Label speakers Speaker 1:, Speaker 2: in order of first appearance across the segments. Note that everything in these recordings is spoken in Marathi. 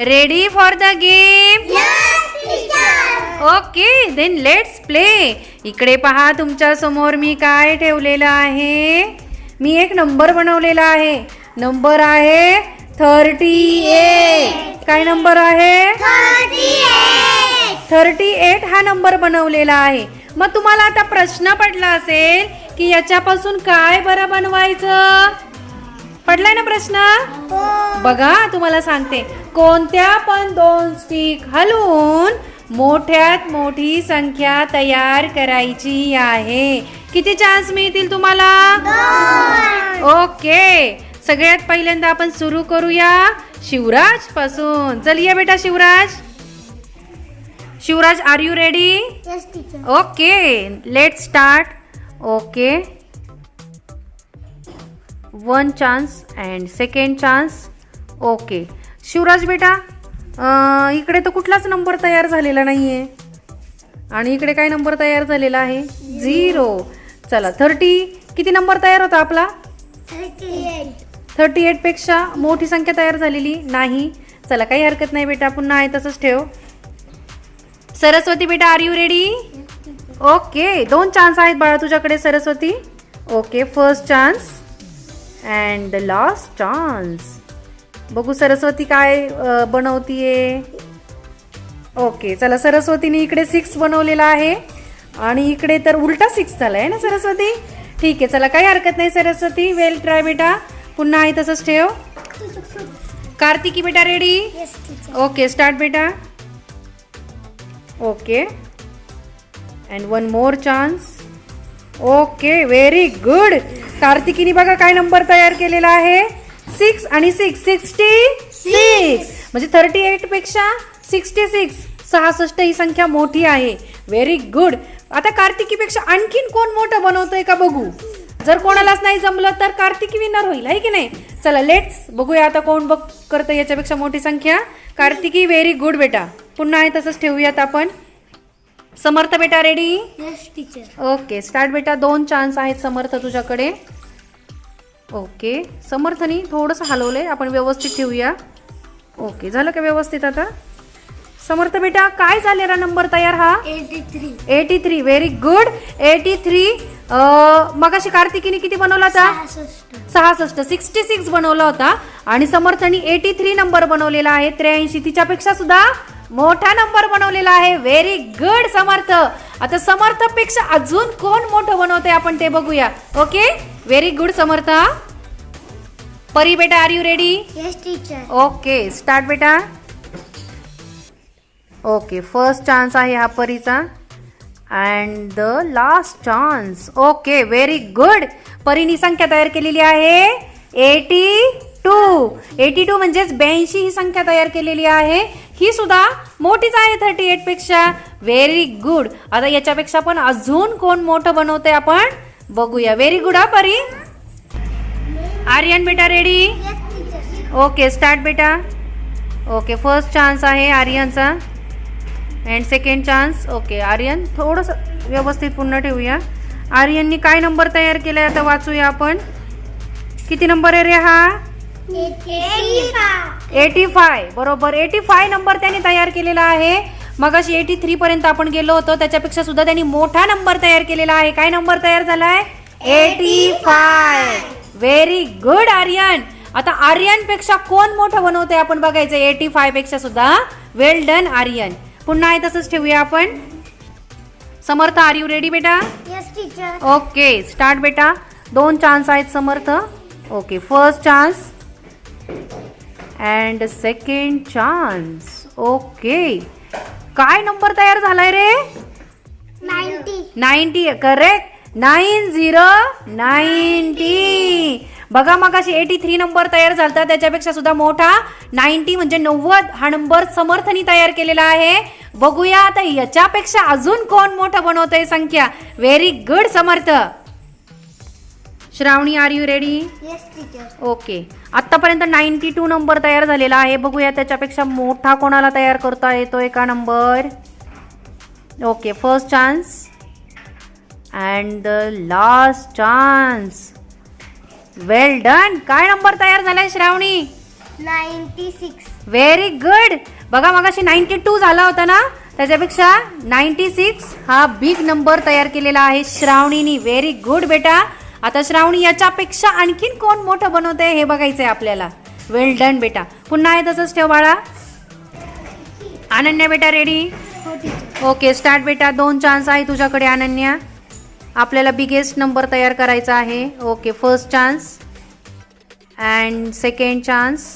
Speaker 1: ready for the game okay then let's play इकडे पहा तुमच्यासमोर मी काय ठेवलेलं आहे? मी एक नंबर बनवलेला आहे. नंबर आहे थर्टी एट काय नंबर आहे? थर्टी एट हा नंबर बनवलेला आहे. मग तुम्हाला आता प्रश्न पडला असेल की याच्यापासून काय बरं बनवायचं? पडलाय ना प्रश्न? बघा तुम्हाला सांगते. कोणत्या पण दोन स्टिक हलवून मोठ्यात मोठी संख्या तयार करायची आहे. किती चान्स मिळतील तुम्हाला? ओके. सगळ्यात पहिल्यांदा आपण सुरू करूया शिवराजपासून. चल ये बेटा Shivraj. Shivraj are you ready okay. Let start okay. One chance and second chance okay. Shivraj बेटा इकडे तर कुठलाच नंबर तयार झालेला नाही आहे आणि इकडे काय नंबर तयार झालेला आहे? झिरो चला थर्टी किती नंबर तयार होता आपला? थर्टी एटपेक्षा मोठी संख्या तयार झालेली नाही. चला काही हरकत नाही बेटा पुन्हा आहे तसंच ठेव. सरस्वती बेटा आर यू रेडी ओके दोन चान्स आहेत बाळा तुझ्याकडे Saraswati. Okay first chance and the last chance बघू सरस्वती काय बनवतीये. ओके चला सरस्वतीने इकडे सिक्स बनवलेला आहे. आणि इकडे तर उलटा सिक्स झाला आहे ना सरस्वती? ठीक आहे चला काही हरकत नाही सरस्वती. वेल ट्राय बेटा. पुन्हा आहे तसंच ठेव. कार्तिकी बेटा रेडी ओके स्टार्ट बेटा. Okay. And one more chance okay very good कार्तिकीने बघा काय नंबर तयार केलेला आहे. सिक्स आणि सिक्स सिक्स्टी सिक्स. म्हणजे थर्टी एटपेक्षा सिक्स्टी सिक्स. सहासष्ट ही संख्या मोठी आहे. व्हेरी गुड आता कार्तिकीपेक्षा आणखीन कोण मोठं बनवतंय का बघू? जर कोणालाच नाही जमलं तर कार्तिकी विनर होईल आहे की नाही? चला लेट्स बघूया आता कोण बघ करतं याच्यापेक्षा मोठी संख्या. कार्तिकी व्हेरी गुड बेटा. पुन्हा आहे तसंच ठेवूयात आपण. समर्थ बेटा रेडी ओके स्टार्ट बेटा. दोन चान्स आहेत समर्थ तुझ्याकडे. ओके. समर्थनी थोडंसं हलवलंय. आपण व्यवस्थित ठेवूया. ओके. झालं का व्यवस्थित आता? समर्थ बेटा काय झालेला नंबर तयार हा? Eighty three very good eighty three मगाशी कार्तिकीने किती बनवला होता? सहासष्ट. सिक्स्टी सिक्स बनवला होता. आणि समर्थाने एटी थ्री नंबर बनवलेला आहे. त्र्याऐंशी तिच्यापेक्षा सुद्धा मोठा नंबर बनवलेला आहे. Very good Samarth. आता समर्थपेक्षा अजून कोण मोठं बनवते आपण ते बघूया. Okay? Very good Samarth Pari बेटा are you ready okay start बेटा ओके फर्स्ट चान्स आहे हा परीचा. And the last chance okay very good परीनी संख्या तयार केलेली आहे एटी टू एटी टू म्हणजेच ब्याऐंशी ही संख्या तयार केलेली आहे. ही सुद्धा मोठीच आहे थर्टी एटपेक्षा. व्हेरी गुड आता याच्यापेक्षा पण अजून कोण मोठं बनवतंय आपण? बघूया. व्हेरी गुड हा परी? आर्यन बेटा रेडी ओके स्टार्ट बेटा. ओके फर्स्ट चान्स आहे आर्यनचा. And second chance okay Aryan थोडंसं व्यवस्थित पुन्हा ठेवूया. आर्यननी काय नंबर तयार केलाय आता वाचूया आपण? किती नंबर आहे रे हा? एटी फाय बरोबर. एटी फाय नंबर त्याने तयार केलेला आहे. मग अशी एटी थ्री पर्यंत आपण गेलो होतो. त्याच्यापेक्षा सुद्धा त्यांनी मोठा नंबर तयार केलेला आहे. काय नंबर तयार झालाय? Eighty five very good Aryan. आता आर्यनपेक्षा कोण मोठं बनवते आपण बघायचं. एटी फायपेक्षा सुद्धा. Well done Aryan. पुन्हा आहे तसंच ठेवूया आपण. समर्थ आर यू रेडी बेटा? ओके स्टार्ट बेटा. दोन चान्स आहेत Samarth. Okay first chance and second chance okay काय नंबर तयार झालाय रे? Ninety. Correct nine zero ninety. बघा मग अशी एटी थ्री नंबर तयार झालता. त्याच्यापेक्षा सुद्धा मोठा. नाईन्टी म्हणजे नव्वद. हा नंबर समर्थनी तयार केलेला आहे. बघूया आता याच्यापेक्षा अजून कोण मोठं बनवतंय संख्या? Very good Samarth. Shravani are you ready
Speaker 2: yes teacher
Speaker 1: okay आतापर्यंत नाईन्टी टू नंबर तयार झालेला आहे. बघूया त्याच्यापेक्षा मोठा कोणाला तयार करता येतोय का number okay first chance and the last chance well done काय नंबर तयार झालाय Shravani?
Speaker 2: Ninety six
Speaker 1: very good बघा मगाशी नाईन्टी टू झाला होता ना? त्याच्यापेक्षा नाईन्टी सिक्स हा बिग नंबर तयार केलेला आहे श्रावणीनी. व्हेरी गुड बेटा. आता श्रावणी याच्यापेक्षा आणखीन कोण मोठं बनवते हे बघायचंय आपल्याला. वेल डन बेटा. पुन्हा आहे तसंच ठेव बाळा. अनन्या बेटा रेडी ओके स्टार्ट बेटा. दोन चान्स आहे तुझ्याकडे अनन्या. आपल्याला बिगेस्ट नंबर तयार करायचा आहे. Okay first chance and second chance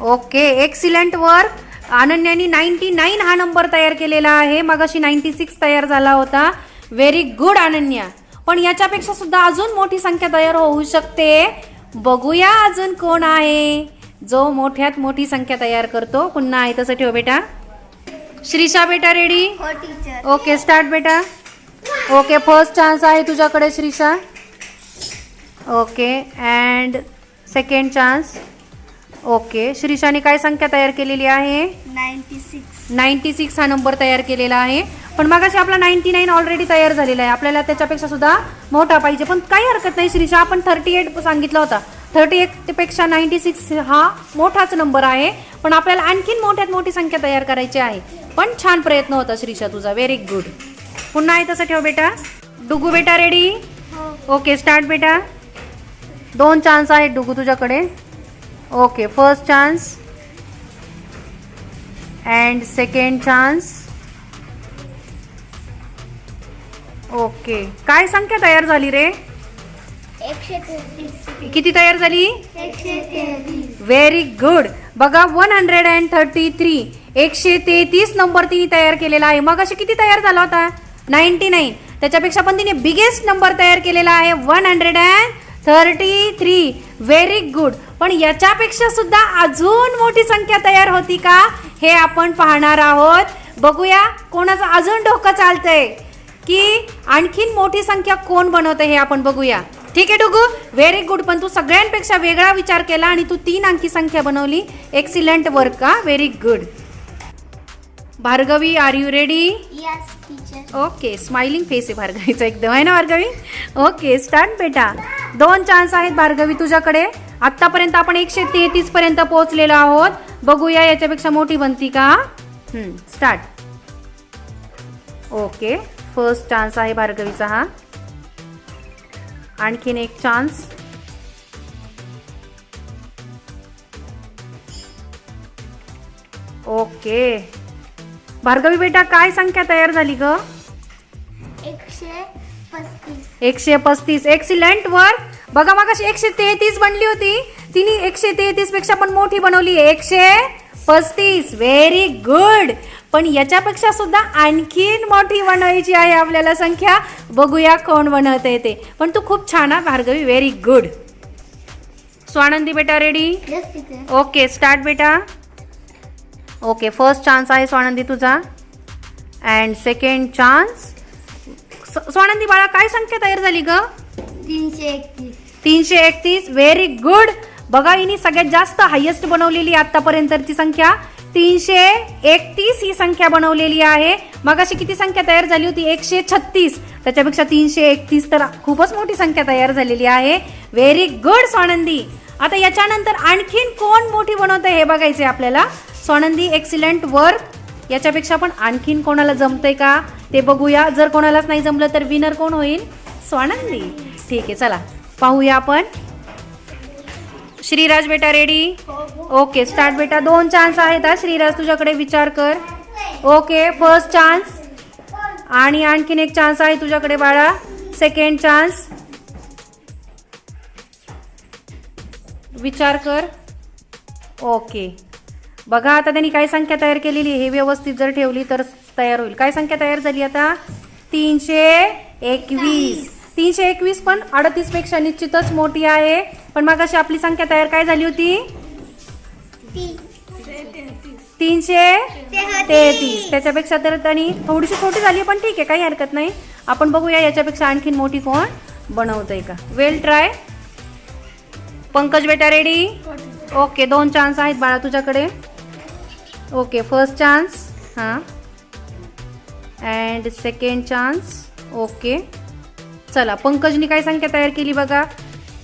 Speaker 1: okay excellent work अनन्यानी ninety nine हा नंबर तयार केलेला आहे. मगाशी नाईन्टी सिक्स तयार झाला होता. Very good Ananya. पण याच्यापेक्षा सुद्धा अजून मोठी संख्या तयार होऊ शकते. बघूया अजून कोण आहे. जो मोठ्यात मोठी संख्या तयार करतो. पुन्हा आहे तसं ठेव बेटा. श्रीषा बेटा रेडी ओके स्टार्ट बेटा. ओके फर्स्ट चान्स आहे तुझ्याकडे Shrisha. Okay and second chance okay श्रीषाने काय संख्या तयार केलेली आहे?
Speaker 2: नाईन्टी सिक्स
Speaker 1: नाईन्टी सिक्स हा नंबर तयार केलेला आहे. पण मगाशी आपला नाईन्टी नाईन ऑलरेडी तयार झालेला आहे. आपल्याला त्याच्यापेक्षा सुद्धा मोठा पाहिजे. पण काही हरकत नाही श्रीषा. आपण थर्टी एट सांगितला होता. थर्टी एटपेक्षा नाईन्टी सिक्स हा मोठाच नंबर आहे. पण आपल्याला आणखीन मोठ्यात मोठी संख्या तयार करायची आहे. पण छान प्रयत्न होता श्रीषा तुझा. व्हेरी गुड पुन्हा आहे तसं ठेव बेटा. डुगू बेटा रेडी ओके स्टार्ट बेटा. दोन चान्स आहेत डुगू तुझ्याकडे. Okay first chance and second chance okay काय संख्या तयार झाली रे?
Speaker 2: एकशे तेहतीस
Speaker 1: किती तयार झाली?
Speaker 2: एकशे तेहतीस
Speaker 1: व्हेरी गुड बघा one hundred and thirty three एकशे तेहतीस नंबर तिने तयार केलेला आहे. मग अशी किती तयार झाला होता? नाईन्टी नाईन त्याच्यापेक्षा पण तिने बिगेस्ट नंबर तयार केलेला आहे. One hundred and thirty three very good पण याच्यापेक्षा सुद्धा अजून मोठी संख्या तयार होती का हे आपण पाहणार आहोत. बघूया कोणाचं अजून डोकं चालतंय की आणखीन मोठी संख्या कोण बनवतं हे आपण बघूया. ठीक आहे डुगू? व्हेरी गुड पण तू सगळ्यांपेक्षा वेगळा विचार केला आणि तू तीन अंकी संख्या बनवली. एक्सिलंट वर्क का very good Bhargavi are you ready okay smiling face आहे भार्गवीचा एकदम आहे ना भार्गवी? ओके स्टार्ट बेटा. दोन चान्स आहेत भार्गवी तुझ्याकडे. आत्तापर्यंत आपण एकशे तेहतीस पर्यंत पोहोचलेलो आहोत. बघूया याच्यापेक्षा मोठी बनती का? स्टार्ट ओके फर्स्ट चान्स आहे भार्गवीचा हा. आणखीन एक चान्स ओके भार्गवी बेटा काय संख्या तयार झाली ग?
Speaker 2: एकशे पस्तीस.
Speaker 1: एकशे पस्तीस. एक्सिलंट वर बघा मग एकशे तेहतीस बनली होती. तिने एकशे तेहतीसपेक्षा पण मोठी बनवली एकशे पस्तीस. व्हेरी गुड पण याच्यापेक्षा सुद्धा आणखीन मोठी बनवायची आहे आपल्याला संख्या. बघूया कोण बनवत ते. पण तू खूप छान आहे भार्गवी. व्हेरी गुड स्वानंदी बेटा रेडी ओके स्टार्ट बेटा. ओके फर्स्ट चान्स आहे स्वानंदी तुझा. अँड सेकंड चान्स स्वानंदी बाळा काय संख्या तयार झाली ग?
Speaker 2: तीनशे एकतीस.
Speaker 1: तीनशे एकतीस व्हेरी गुड बघा हिने सगळ्यात जास्त हायेस्ट बनवलेली आतापर्यंतची संख्या. तीनशे एकतीस ही संख्या बनवलेली आहे. मग अशी किती संख्या तयार झाली होती? एकशे छत्तीस. त्याच्यापेक्षा तीनशे एकतीस तर खूपच मोठी संख्या तयार झालेली आहे. Very good Swanandi. आता याच्यानंतर आणखीन कोण मोठी बनवते हे बघायचे आपल्याला? स्वानंदी एक्सिलंट वर्क याच्यापेक्षा पण आणखीन कोणाला जमतंय का? ते बघूया. जर कोणालाच नाही जमलं तर विनर कोण होईल? स्वानंदी. ठीक आहे चला. पाहूया आपण. श्रीराज बेटा रेडी ओके स्टार्ट बेटा. दोन चान्स आहेत हा. श्रीराज तुझ्याकडे विचार कर. ओके फर्स्ट चान्स आणि आणखीन एक चान्स आहे तुझ्याकडे बाळा. सेकंड चान्स विचार कर. ओके बघा आता त्यांनी काय संख्या तयार केलेली हे व्यवस्थित जर ठेवली तर तयार होईल. काय संख्या तयार झाली आता? तीनशे एकवीस. तीनशे एकवीस पण अडतीसपेक्षा निश्चितच मोठी आहे. पण मग अशी आपली संख्या तयार काय झाली होती? तीनशे तेहतीस. त्याच्यापेक्षा तर त्यांनी थोडीशी छोटी झाली पण ठीक आहे काही हरकत नाही. आपण बघूया याच्यापेक्षा आणखीन मोठी कोण बनवतंय का? वेल ट्राय पंकज बेटा रेडी ओके दोन चान्स आहेत बाळा तुझ्याकडे. ओके फर्स्ट चान्स हां. अँड सेकंड चान्स ओके चला पंकजनी काय संख्या तयार केली बघा?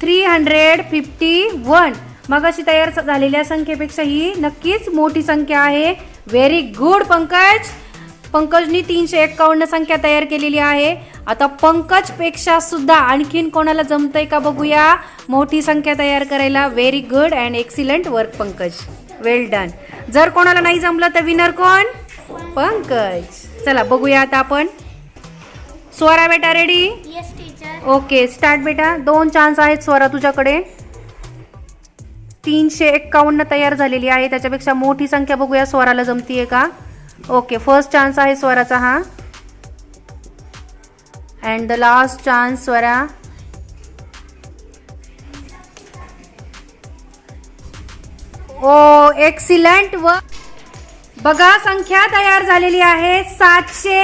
Speaker 1: थ्री हंड्रेड फिफ्टी वन मग अशी तयार झालेल्या संख्येपेक्षा ही नक्कीच मोठी संख्या आहे. Very good Pankaj. पंकजनी तीनशे एक्कावन्न संख्या तयार केलेली आहे. आता पंकजपेक्षा सुद्धा आणखीन कोणाला जमतंय का बघूया? मोठी संख्या तयार करायला very good and excellent work Pankaj. Well done जर कोणाला नाही जमलं तर विनर कोण? पंकज. चला बघूया आता आपण. स्वरा बेटा रेडी ओके स्टार्ट बेटा. दोन चान्स आहेत स्वरा तुझ्याकडे. तीनशे एक्कावन्न तयार झालेली आहे. त्याच्यापेक्षा मोठी संख्या बघूया स्वराला जमतीये का? ओके फर्स्ट चान्स आहे स्वराचा हा. And the last chance Swara. Oh excellent व बघा संख्या तयार झालेली आहे सातशे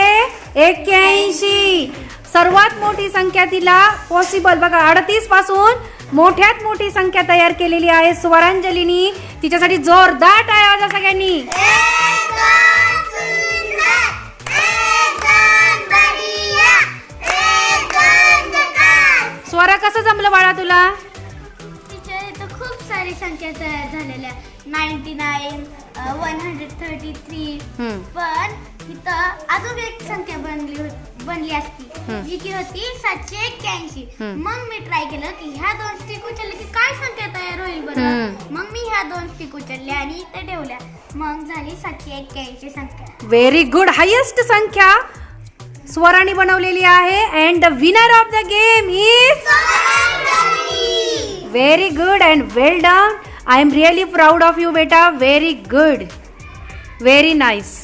Speaker 1: एक्क्याऐंशी. सर्वात मोठी संख्या तिला पॉसिबल बघा अडतीसपासून मोठ्यात मोठी संख्या तयार केलेली आहे स्वरांजलीनी. तिच्यासाठी जोरदार टाळ्या वाजवा सगळ्यांनी. स्वरा कसं जमलं बाळा तुला?
Speaker 2: इथं खूप सारी संख्या तयार झालेल्या ninety nine one hundred thirty three
Speaker 1: hmm.
Speaker 2: पण इथं अजून एक संख्या बनली होत- बनली असती. जी की होती सातशे एक्क्याऐंशी. मग मी ट्राय केलं की ह्या दोन स्टिक उचलले की काय संख्या तयार होईल बरं. मग मी ह्या दोन स्टिक उचलल्या आणि इथे ठेवल्या. मग झाली सातशे एक्क्याऐंशी संख्या.
Speaker 1: व्हेरी गुड हायेस्ट संख्या स्वराने बनवलेली आहे. And the winner of the game is very good and well done I am really proud of you बेटा व्हेरी गुड व्हेरी नाईस